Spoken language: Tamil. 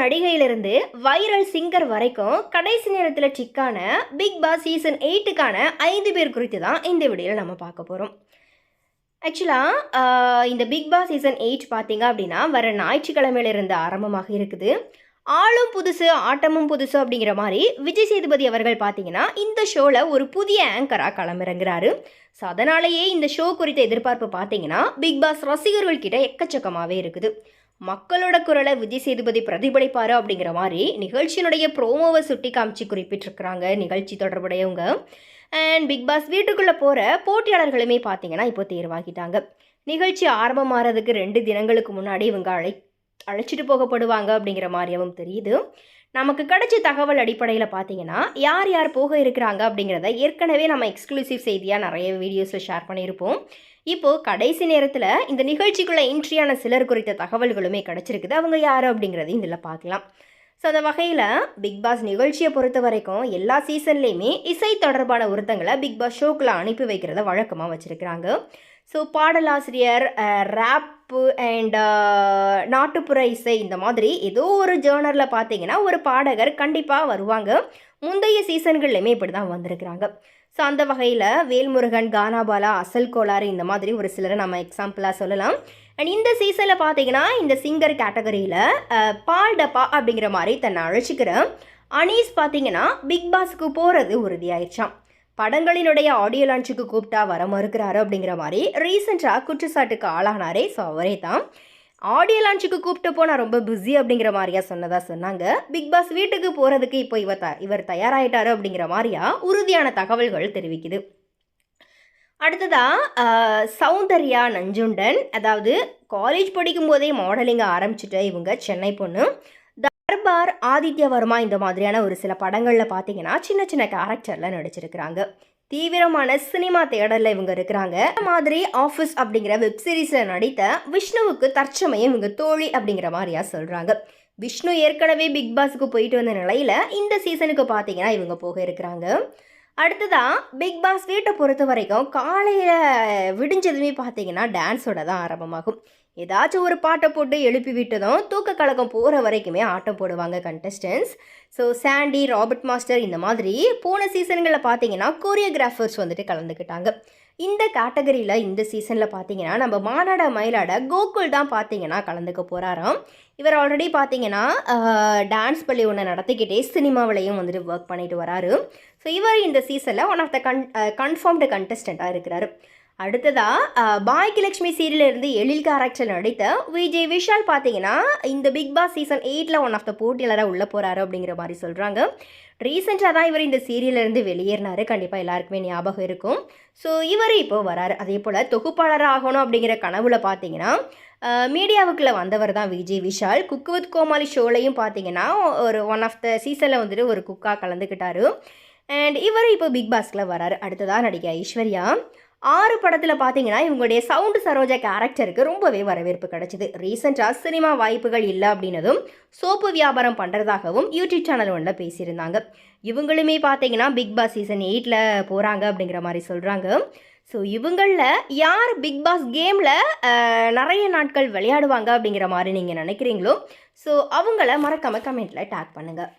நடிகையிலிருந்து வைரல் சிங்கர் வரைக்கும் கடைசி நேரத்தில் டிக்கான பிக் பாஸ் சீசன் எயிட்டுக்கான ஐந்து பேர் குறித்து தான் இந்த வீடியோவில் நம்ம பார்க்க போகிறோம் ஆக்சுவலாக இந்த பிக் பாஸ் சீசன் எயிட் பார்த்தீங்க அப்படின்னா வர ஞாயிற்றுக்கிழமையிலிருந்து ஆரம்பமாக இருக்குது. ஆளும் புதுசு ஆட்டமும் புதுசு அப்படிங்கிற மாதிரி விஜய் சேதுபதி அவர்கள் பார்த்தீங்கன்னா இந்த ஷோவில் ஒரு புதிய ஆங்கராக களமிறங்குறாரு. ஸோ அதனாலேயே இந்த ஷோ குறித்த எதிர்பார்ப்பு பார்த்தீங்கன்னா பிக் பாஸ் ரசிகர்கள் கிட்ட எக்கச்சக்கமாகவே இருக்குது. மக்களோட குரலை விஜய் சேதுபதி பிரதிபலிப்பாரு அப்படிங்கிற மாதிரி நிகழ்ச்சியினுடைய ப்ரோமோவை சுட்டி காமிச்சு குறிப்பிட்டிருக்கிறாங்க. நிகழ்ச்சி தொடர்புடையவங்க. அண்ட் பிக் பாஸ் வீட்டுக்குள்ளே போகிற போட்டியாளர்களுமே பார்த்தீங்கன்னா இப்போ தேர்வாகிட்டாங்க. நிகழ்ச்சி ஆரம்பமாகிறதுக்கு ரெண்டு தினங்களுக்கு முன்னாடி இவங்க அழை அழைச்சிட்டு போகப்படுவாங்க அப்படிங்கிற மாதிரியாவும் தெரியுது. நமக்கு கிடைச்ச தகவல் அடிப்படையில் பார்த்தீங்கன்னா யார் யார் போக இருக்கிறாங்க அப்படிங்கிறத ஏற்கனவே நம்ம எக்ஸ்க்ளூசிவ் செய்தியாக நிறைய வீடியோஸில் ஷேர் பண்ணியிருப்போம். இப்போது கடைசி நேரத்தில் இந்த நிகழ்ச்சிக்குள்ளே இன்ட்ரியான சிலர் குறித்த தகவல்களுமே கிடச்சிருக்குது. அவங்க யார் அப்படிங்கிறதையும் இதில் பார்க்கலாம். ஸோ அந்த வகையில் பிக் பாஸ் நிகழ்ச்சியை பொறுத்த வரைக்கும் எல்லா சீசன்லேயுமே இசை தொடர்பான ஒருத்தங்களை பிக் பாஸ் ஷோக்கில் அனுப்பி வைக்கிறத வழக்கமாக வச்சுருக்கிறாங்க. ஸோ பாடலாசிரியர் ரேப்பு அண்ட் நாட்டுப்புற இசை இந்த மாதிரி ஏதோ ஒரு ஜேர்னரில் பார்த்தீங்கன்னா ஒரு பாடகர் கண்டிப்பாக வருவாங்க. முந்தைய சீசன்கள்லையுமே இப்படி தான் வந்திருக்கிறாங்க. ஸோ அந்த வகையில் வேல்முருகன் கானாபாலா அசல் கோளாறு இந்த மாதிரி ஒரு சிலரை நம்ம எக்ஸாம்பிளாக சொல்லலாம். அண்ட் இந்த சீசனில் பார்த்தீங்கன்னா இந்த சிங்கர் கேட்டகரியில் பால் டப்பா அப்படிங்கிற மாதிரி தன்னை அழைச்சிக்கிற அனீஸ் பார்த்தீங்கன்னா பிக் பாஸுக்கு போகிறது உறுதியாயிடுச்சான் படங்களினுடைய ஆடியோ லான்ச்சுக்கு கூப்பிட்டா வர மறுக்கிறாரு அப்படிங்கிற மாதிரி ரீசெண்டாக குற்றச்சாட்டுக்கு ஆளானாரே ஸோ அவரே தான். ஆடியோ லான்ச்சுக்கு கூப்பிட்டு போனால் ரொம்ப பிஸி அப்படிங்கிற மாதிரியா சொன்னதா சொன்னாங்க. பிக் பாஸ் வீட்டுக்கு போகிறதுக்கு இப்போ இவர் த இவர் தயாராகிட்டாரு அப்படிங்கிற மாதிரியா உறுதியான தகவல்கள் தெரிவிக்குது. அடுத்ததா சௌந்தர்யா நஞ்சுண்டன் அதாவது காலேஜ் படிக்கும் போதே மாடலிங்க ஆரம்பிச்சுட்டு இவங்க சென்னை பொண்ணு. தர்பார் ஆதித்ய வர்மா இந்த மாதிரியான ஒரு சில படங்களில் பார்த்தீங்கன்னா சின்ன சின்ன கேரக்டரில் நடிச்சிருக்கிறாங்க. தீவிரமான சினிமா தேடலில் இவங்க இருக்கிறாங்க. மாதிரி ஆஃபீஸ் அப்படிங்கிற வெப் சீரிஸில் நடித்த விஷ்ணுவுக்கு தற்சமயம் இவங்க தோழி அப்படிங்கிற மாதிரியா சொல்கிறாங்க விஷ்ணு ஏற்கனவே பிக் பாஸுக்கு போயிட்டு வந்த நிலையில் இந்த சீசனுக்கு பார்த்தீங்கன்னா இவங்க போக இருக்கிறாங்க. அடுத்ததாக பிக் பாஸ் வீட்டை பொறுத்த வரைக்கும் காலையில் விடிஞ்சதுமே பார்த்தீங்கன்னா டான்ஸோட தான் ஆரம்பமாகும். ஏதாச்சும் ஒரு பாட்டை போட்டு எழுப்பி விட்டதும் தூக்க கழகம் போகிற வரைக்குமே ஆட்டம் போடுவாங்க contestants so Sandy Robert master இந்த மாதிரி போன சீசன்களில் பார்த்தீங்கன்னா கோரியோகிராஃபர்ஸ் வந்துட்டு கலந்துக்கிட்டாங்க. இந்த கேட்டகரியில் இந்த சீசனில் பார்த்தீங்கன்னா நம்ம மாநாட மயிலாட கோகுல் தான் பார்த்தீங்கன்னா கலந்துக்க போகிறாராம் இவர் ஆல்ரெடி பார்த்தீங்கன்னா டான்ஸ் பள்ளி ஒன்று நடத்திக்கிட்டே சினிமாவிலையும் வந்துட்டு ஒர்க் பண்ணிட்டு வராரு. ஸோ இவர் இந்த சீசனில் one of the con confirmed கண்டஸ்டண்ட்டாக இருக்கிறாரு. அடுத்ததா பாய்க்கு லக்ஷ்மி இருந்து எழில் கேரக்டர் நடித்த விஜய் விஷால் பார்த்தீங்கன்னா இந்த பிக் பாஸ் சீசன் எயிட்டில் ஒன் ஆஃப் த போட்டியாளராக உள்ளே போகிறாரு அப்படிங்கிற மாதிரி சொல்கிறாங்க ரீசெண்டாக தான் இவர் இந்த சீரியலேருந்து வெளியேறினார். கண்டிப்பாக எல்லாருக்குமே ஞாபகம் இருக்கும். ஸோ இவர் இப்போ வராரு. அதே போல் தொகுப்பாளர் ஆகணும் அப்படிங்கிற கனவுல பார்த்தீங்கன்னா மீடியாவுக்குள்ளே வந்தவர் தான் விஜய் விஷால். குக்கு வித் கோமாளி ஷோலையும் பார்த்தீங்கன்னா ஒரு ஒன் ஆஃப் த சீசனில் வந்துட்டு ஒரு குக்காக கலந்துக்கிட்டாரு அண்ட் இவர் இப்போ பிக் பாஸ்கில் வராரு. அடுத்ததாக நடிகை ஐஸ்வர்யா. ஆறு படத்தில் பார்த்தீங்கன்னா இவங்களுடைய சவுண்டு சரோஜா கேரக்டருக்கு ரொம்பவே வரவேற்பு கிடைச்சிது. ரீசெண்டாக சினிமா வாய்ப்புகள் இல்லை அப்படின்னதும் சோப்பு வியாபாரம் பண்ணுறதாகவும் யூடியூப் சேனல் ஒன்றில் பேசியிருந்தாங்க. இவங்களுமே பார்த்தீங்கன்னா பிக் பாஸ் சீசன் எயிட்டில் போகிறாங்க அப்படிங்கிற மாதிரி சொல்கிறாங்க ஸோ இவங்களில் யார் பிக் பாஸ் கேமில் நிறைய நாட்கள் விளையாடுவாங்க அப்படிங்கிற மாதிரி நீங்கள் நினைக்கிறீங்களோ? ஸோ அவங்கள மறக்காமல் கமெண்ட்டில் டேக் பண்ணுங்கள்